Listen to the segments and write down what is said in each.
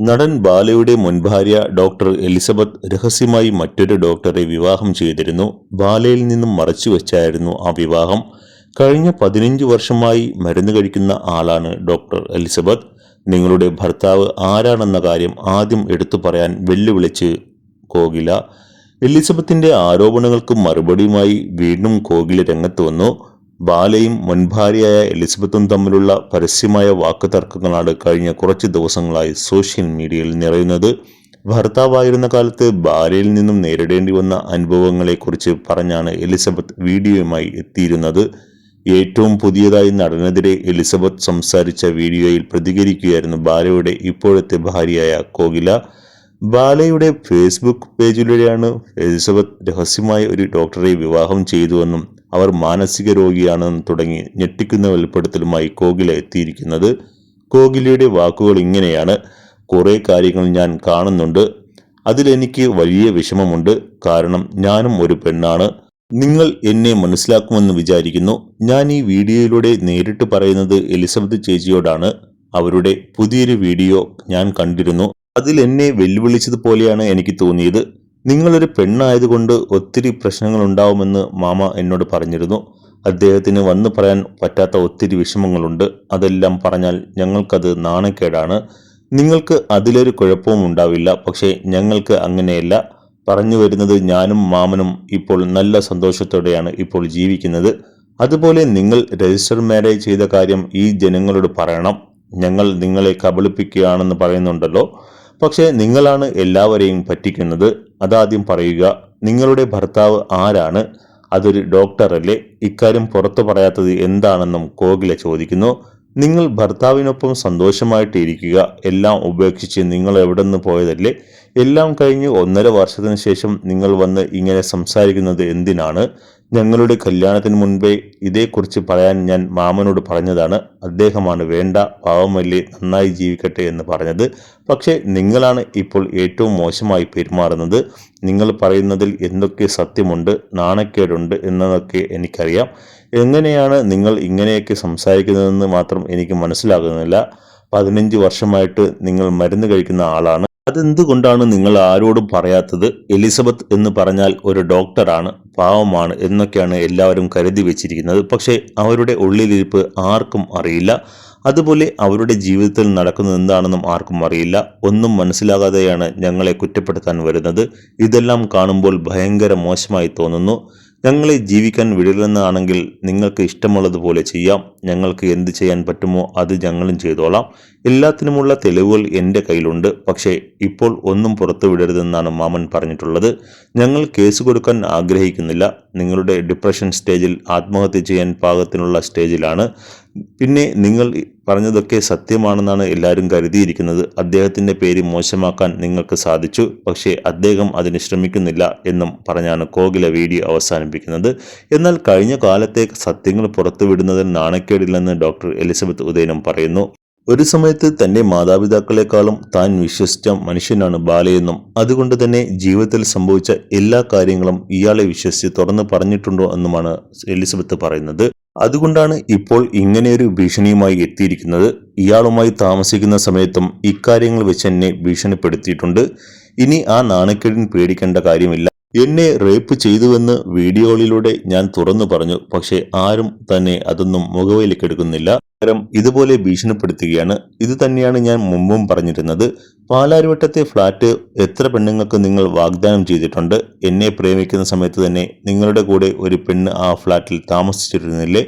നടൻ ബാലയുടെ മുൻഭാര്യ doctor Elizabeth രഹസ്യമായി മറ്റൊരു ഡോക്ടറെ വിവാഹം ചെയ്തിരുന്നു. ബാലയിൽ നിന്നും മറച്ചുവെച്ചായിരുന്നു ആ വിവാഹം. കഴിഞ്ഞ പതിനഞ്ച് വർഷമായി മരുന്ന് കഴിക്കുന്ന ആളാണ് ഡോക്ടർ എലിസബത്ത്. നിങ്ങളുടെ ഭർത്താവ് ആരാണെന്ന കാര്യം ആദ്യം എടുത്തു പറയാൻ വെല്ലുവിളിച്ച് കോകില. എലിസബത്തിന്റെ ആരോപണങ്ങൾക്ക് മറുപടിയുമായി വീണ്ടും കോകില രംഗത്ത് വന്നു. ബാലയും മുൻഭാര്യയായ എലിസബത്തും തമ്മിലുള്ള പരസ്യമായ വാക്കുതർക്കങ്ങളാണ് കഴിഞ്ഞ കുറച്ച് ദിവസങ്ങളായി സോഷ്യൽ മീഡിയയിൽ നിറയുന്നത്. ഭർത്താവായിരുന്ന കാലത്ത് ബാലയിൽ നിന്നും നേരിടേണ്ടി വന്ന അനുഭവങ്ങളെക്കുറിച്ച് പറഞ്ഞാണ് എലിസബത്ത് വീഡിയോയുമായി എത്തിയിരുന്നത്. ഏറ്റവും പുതിയതായി നടനെതിരെ എലിസബത്ത് സംസാരിച്ച വീഡിയോയിൽ പ്രതികരിക്കുകയായിരുന്നു ബാലയുടെ ഇപ്പോഴത്തെ ഭാര്യയായ കോകില. ബാലയുടെ ഫേസ്ബുക്ക് പേജിലൂടെയാണ് എലിസബത്ത് രഹസ്യമായി ഒരു ഡോക്ടറെ വിവാഹം ചെയ്തുവെന്നും അവർ മാനസിക രോഗിയാണെന്ന് തുടങ്ങി ഞെട്ടിക്കുന്ന വെളിപ്പെടുത്തലുമായി കോഗില എത്തിയിരിക്കുന്നത്. കോഗിലയുടെ വാക്കുകൾ ഇങ്ങനെയാണ്. കുറേ കാര്യങ്ങൾ ഞാൻ കാണുന്നുണ്ട്. അതിലെനിക്ക് വലിയ വിഷമമുണ്ട്. കാരണം ഞാനും ഒരു പെണ്ണാണ്. നിങ്ങൾ എന്നെ മനസ്സിലാക്കുമെന്ന് വിചാരിക്കുന്നു. ഞാൻ ഈ വീഡിയോയിലൂടെ നേരിട്ട് പറയുന്നത് എലിസബത്ത് ചേച്ചിയോടാണ്. അവരുടെ പുതിയൊരു വീഡിയോ ഞാൻ കണ്ടിരുന്നു. അതിൽ എന്നെ വെല്ലുവിളിച്ചതുപോലെയാണ് എനിക്ക് തോന്നിയത്. നിങ്ങളൊരു പെണ്ണായതുകൊണ്ട് ഒത്തിരി പ്രശ്നങ്ങൾ ഉണ്ടാവുമെന്ന് മാമ എന്നോട് പറഞ്ഞിരുന്നു. അദ്ദേഹത്തിന് വന്നു പറയാൻ പറ്റാത്ത ഒത്തിരി വിഷമങ്ങളുണ്ട്. അതെല്ലാം പറഞ്ഞാൽ ഞങ്ങൾക്കത് നാണക്കേടാണ്. നിങ്ങൾക്ക് അതിലൊരു കുഴപ്പവും ഉണ്ടാവില്ല. പക്ഷേ ഞങ്ങൾക്ക് അങ്ങനെയല്ല. പറഞ്ഞു വരുന്നത് ഞാനും മാമനും ഇപ്പോൾ നല്ല സന്തോഷത്തോടെയാണ് ഇപ്പോൾ ജീവിക്കുന്നത്. അതുപോലെ നിങ്ങൾ രജിസ്റ്റർ മാരേജ് ചെയ്ത കാര്യം ഈ ജനങ്ങളോട് പറയണം. ഞങ്ങൾ നിങ്ങളെ കബളിപ്പിക്കുകയാണെന്ന് പറയുന്നുണ്ടല്ലോ. പക്ഷേ നിങ്ങളാണ് എല്ലാവരെയും പറ്റിക്കുന്നത്. അതാദ്യം പറയുക നിങ്ങളുടെ ഭർത്താവ് ആരാണ്? അതൊരു ഡോക്ടറല്ലേ? ഇക്കാര്യം പുറത്തു പറയാത്തത് എന്താണെന്നും കോകില ചോദിക്കുന്നു. നിങ്ങൾ ഭർത്താവിനൊപ്പം സന്തോഷമായിട്ട് ഇരിക്കുക എല്ലാം ഉപേക്ഷിച്ച് നിങ്ങൾ എവിടെ നിന്ന് പോയതല്ലേ? എല്ലാം കഴിഞ്ഞ് ഒന്നര വർഷത്തിന് ശേഷം നിങ്ങൾ വന്ന് ഇങ്ങനെ സംസാരിക്കുന്നത് എന്തിനാണ്? ഞങ്ങളുടെ കല്യാണത്തിന് മുൻപേ ഇതേക്കുറിച്ച് പറയാൻ ഞാൻ മാമനോട് പറഞ്ഞതാണ്. അദ്ദേഹമാണ് വേണ്ട പാവമല്ലേ നന്നായി ജീവിക്കട്ടെ എന്ന് പറഞ്ഞത്. പക്ഷേ നിങ്ങളാണ് ഇപ്പോൾ ഏറ്റവും മോശമായി പെരുമാറുന്നത്. നിങ്ങൾ പറയുന്നതിൽ എന്തൊക്കെ സത്യമുണ്ട് നാണക്കേടുണ്ട് എന്നതൊക്കെ എനിക്കറിയാം. എങ്ങനെയാണ് നിങ്ങൾ ഇങ്ങനെയൊക്കെ സംസാരിക്കുന്നതെന്ന് മാത്രം എനിക്ക് മനസ്സിലാകുന്നില്ല. പതിനഞ്ച് വർഷമായിട്ട് നിങ്ങൾ മരുന്ന് കഴിക്കുന്ന ആളാണ്. അതെന്തുകൊണ്ടാണ് നിങ്ങൾ ആരോടും പറയാത്തത്? എലിസബത്ത് എന്ന് പറഞ്ഞാൽ ഒരു ഡോക്ടറാണ് പാവമാണ് എന്നൊക്കെയാണ് എല്ലാവരും കരുതി വെച്ചിരിക്കുന്നത്. പക്ഷേ അവരുടെ ഉള്ളിലിരിപ്പ് ആർക്കും അറിയില്ല. അതുപോലെ അവരുടെ ജീവിതത്തിൽ നടക്കുന്നത് എന്താണെന്നും ആർക്കും അറിയില്ല. ഒന്നും മനസ്സിലാകാതെയാണ് ഞങ്ങളെ കുറ്റപ്പെടുത്താൻ വരുന്നത്. ഇതെല്ലാം കാണുമ്പോൾ ഭയങ്കര മോശമായി തോന്നുന്നു. ഞങ്ങളെ ജീവിക്കാൻ വിടില്ലെന്നാണെങ്കിൽ നിങ്ങൾക്ക് ഇഷ്ടമുള്ളതുപോലെ ചെയ്യാം. ഞങ്ങൾക്ക് എന്ത് ചെയ്യാൻ പറ്റുമോ അത് ഞങ്ങളും ചെയ്തോളാം. എല്ലാത്തിനുമുള്ള തെളിവുകൾ എന്റെ കയ്യിലുണ്ട്. പക്ഷേ ഇപ്പോൾ ഒന്നും പുറത്തു വിടരുതെന്നാണ് മാമൻ പറഞ്ഞിട്ടുള്ളത്. ഞങ്ങൾ കേസ് കൊടുക്കാൻ ആഗ്രഹിക്കുന്നില്ല. നിങ്ങളുടെ ഡിപ്രഷൻ സ്റ്റേജിൽ ആത്മഹത്യ ചെയ്യാൻ പാകത്തിനുള്ള സ്റ്റേജിലാണ്. പിന്നെ നിങ്ങൾ പറഞ്ഞതൊക്കെ സത്യമാണെന്നാണ് എല്ലാവരും കരുതിയിരിക്കുന്നത്. അദ്ദേഹത്തിന്റെ പേര് മോശമാക്കാൻ നിങ്ങൾക്ക് സാധിച്ചു. പക്ഷേ അദ്ദേഹം അതിന് ശ്രമിക്കുന്നില്ല എന്നും പറഞ്ഞാണ് കോകില വീഡിയോ അവസാനിപ്പിക്കുന്നത്. എന്നാൽ കഴിഞ്ഞ കാലത്തെ സത്യങ്ങൾ പുറത്തുവിടുന്നതിൽ നാണക്കേടില്ലെന്ന് ഡോക്ടർ എലിസബത്ത് ഉദയനം പറയുന്നു. ഒരു സമയത്ത് തന്റെ മാതാപിതാക്കളെക്കാളും താൻ വിശ്വസിച്ച മനുഷ്യനാണ് ബാലയെന്നും അതുകൊണ്ട് തന്നെ ജീവിതത്തിൽ സംഭവിച്ച എല്ലാ കാര്യങ്ങളും ഇയാളെ വിശ്വസിച്ച് തുറന്നു പറഞ്ഞിട്ടുണ്ടോ എന്നുമാണ് എലിസബത്ത് പറയുന്നത്. അതുകൊണ്ടാണ് ഇപ്പോൾ ഇങ്ങനെയൊരു ഭീഷണിയുമായി എത്തിയിരിക്കുന്നത്. ഇയാളുമായി താമസിക്കുന്ന സമയത്തും ഇക്കാര്യങ്ങൾ വെച്ച് എന്നെ ഭീഷണിപ്പെടുത്തിയിട്ടുണ്ട്. ഇനി ആ നാണക്കേടിന് പേടിക്കേണ്ട കാര്യമില്ല. എന്നെ റേപ്പ് ചെയ്തുവെന്ന് വീഡിയോകളിലൂടെ ഞാൻ തുറന്നു പറഞ്ഞു. പക്ഷേ ആരും തന്നെ അതൊന്നും മുഖവിലേക്കെടുക്കുന്നില്ല. പകരം ഇതുപോലെ ഭീഷണിപ്പെടുത്തുകയാണ്. ഇത് തന്നെയാണ് ഞാൻ മുമ്പും പറഞ്ഞിരുന്നത്. പാലാരിവട്ടത്തെ ഫ്ലാറ്റ് എത്ര പെണ്ണുങ്ങൾക്ക് നിങ്ങൾ വാഗ്ദാനം ചെയ്തിട്ടുണ്ട്? എന്നെ പ്രേമിക്കുന്ന സമയത്ത് തന്നെ നിങ്ങളുടെ കൂടെ ഒരു പെണ്ണ് ആ ഫ്ലാറ്റിൽ താമസിച്ചിരുന്നില്ലേ?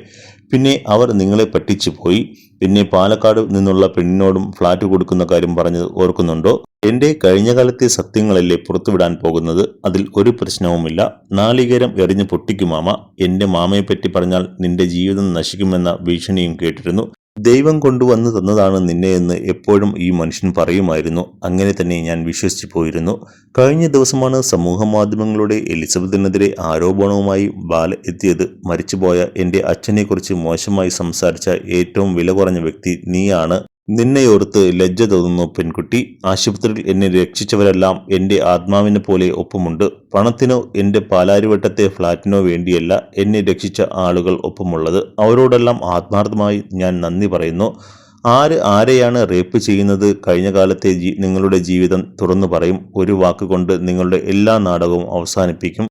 പിന്നെ അവർ നിങ്ങളെ പറ്റിച്ചു പോയി. പിന്നെ പാലക്കാട് നിന്നുള്ള പെണ്ണിനോടും ഫ്ലാറ്റ് കൊടുക്കുന്ന കാര്യം പറഞ്ഞത് ഓർക്കുന്നുണ്ടോ? എന്റെ കഴിഞ്ഞ കാലത്തെ സത്യങ്ങളല്ലേ പുറത്തുവിടാൻ പോകുന്നത്? അതിൽ ഒരു പ്രശ്നവുമില്ല. നാളികേരം എറിഞ്ഞു പൊട്ടിക്കുമാമ എന്റെ മാമയെപ്പറ്റി പറഞ്ഞാൽ നിന്റെ ജീവിതം നശിക്കുമെന്ന ഭീഷണിയും കേട്ടിരുന്നു. ദൈവം കൊണ്ടുവന്നു തന്നതാണ് നിന്നെ എന്ന് എപ്പോഴും ഈ മനുഷ്യൻ പറയുമായിരുന്നു. അങ്ങനെ തന്നെ ഞാൻ വിശ്വസിച്ചു പോയിരുന്നു. കഴിഞ്ഞ ദിവസമാണ് സമൂഹ മാധ്യമങ്ങളുടെ എലിസബത്തിനെതിരെ ആരോപണവുമായി ബാല എത്തിയത്. മരിച്ചുപോയ എന്റെ അച്ഛനെക്കുറിച്ച് മോശമായി സംസാരിച്ച ഏറ്റവും വില കുറഞ്ഞ വ്യക്തി നീയാണ്. നിന്നെയോർത്ത് ലജ്ജ തോന്നുന്നു പെൺകുട്ടി. ആശുപത്രിയിൽ എന്നെ രക്ഷിച്ചവരെല്ലാം എന്റെ ആത്മാവിനെ പോലെ ഒപ്പമുണ്ട്. പണത്തിനോ എന്റെ പാലാരിവട്ടത്തെ ഫ്ലാറ്റിനോ വേണ്ടിയല്ല എന്നെ രക്ഷിച്ച ആളുകൾ ഒപ്പമുള്ളത്. അവരോടെല്ലാം ആത്മാർത്ഥമായി ഞാൻ നന്ദി പറയുന്നു. ആര് ആരെയാണ് റേപ്പ് ചെയ്യുന്നത്? കഴിഞ്ഞ കാലത്തെ നിങ്ങളുടെ ജീവിതം തുറന്നു പറയും. ഒരു വാക്കുകൊണ്ട് നിങ്ങളുടെ എല്ലാ നാടകവും അവസാനിപ്പിക്കും.